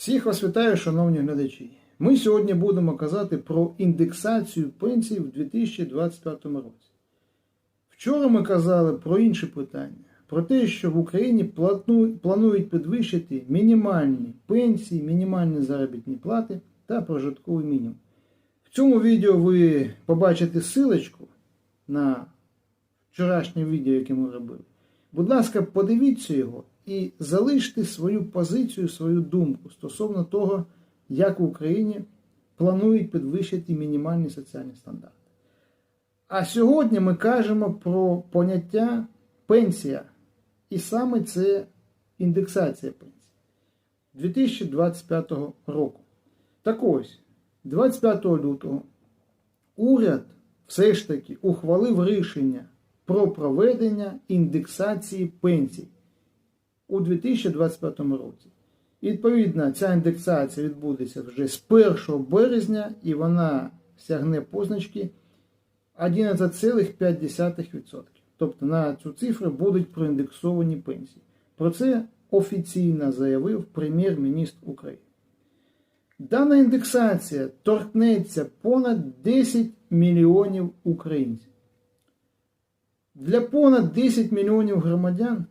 Всіх вас вітаю, шановні глядачі. Ми сьогодні будемо казати про індексацію пенсій в 2025 році. Вчора ми казали про інші питання, про те, що в Україні планують підвищити мінімальні пенсії, мінімальні заробітні плати та прожитковий мінімум. В цьому відео ви побачите силочку на вчорашнє відео, яке ми робили. Будь ласка, подивіться його і залиште свою позицію, свою думку стосовно того, як в Україні планують підвищити мінімальні соціальні стандарти. А сьогодні ми кажемо про поняття пенсія. І саме це індексація пенсії 2025 року. Так ось, 25 лютого уряд все ж таки ухвалив рішення про проведення індексації пенсій у 2025 році. Відповідно, ця індексація відбудеться вже з 1 березня і вона сягне позначки 11,5%. Тобто на цю цифру будуть проіндексовані пенсії. Про це офіційно заявив прем'єр-міністр України. Дана індексація торкнеться понад 10 мільйонів українців. Для понад 10 мільйонів громадян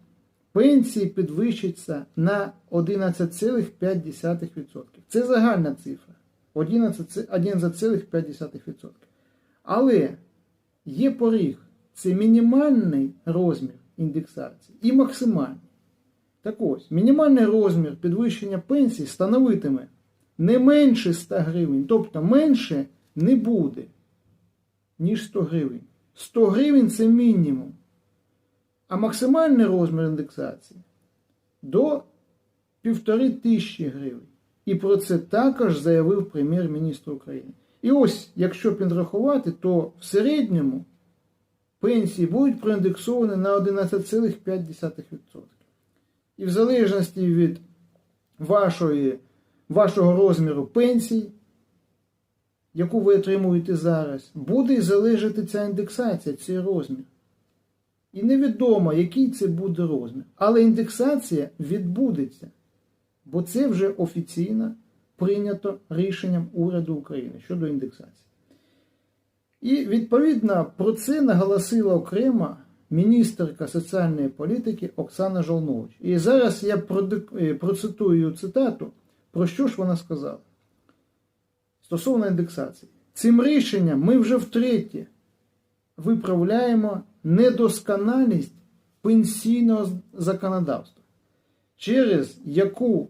пенсії підвищаться на 11,5%. Це загальна цифра 11 11,5%. Але є поріг це мінімальний розмір індексації і максимальний. Так ось, мінімальний розмір підвищення пенсії становитиме не менше 100 гривень, тобто менше не буде, ніж 100 гривень. 100 гривень це мінімум. А максимальний розмір індексації до 1500 тисячі гривень. І про це також заявив прем'єр-міністр України. І ось, якщо підрахувати, то в середньому пенсії будуть проіндексовані на 11,5%. І в залежності від вашої, вашого розміру пенсій, яку ви отримуєте зараз, буде залежати ця індексація, цей розмір. І невідомо, який це буде розмір. Але індексація відбудеться, бо це вже офіційно прийнято рішенням уряду України щодо індексації. І відповідно про це наголосила окремо міністерка соціальної політики Оксана Жолнович. І зараз я е, процитую цитату, про що ж вона сказала. Стосовно індексації. Цим рішенням ми вже втретє виправляємо недосконалість пенсійного законодавства, через яку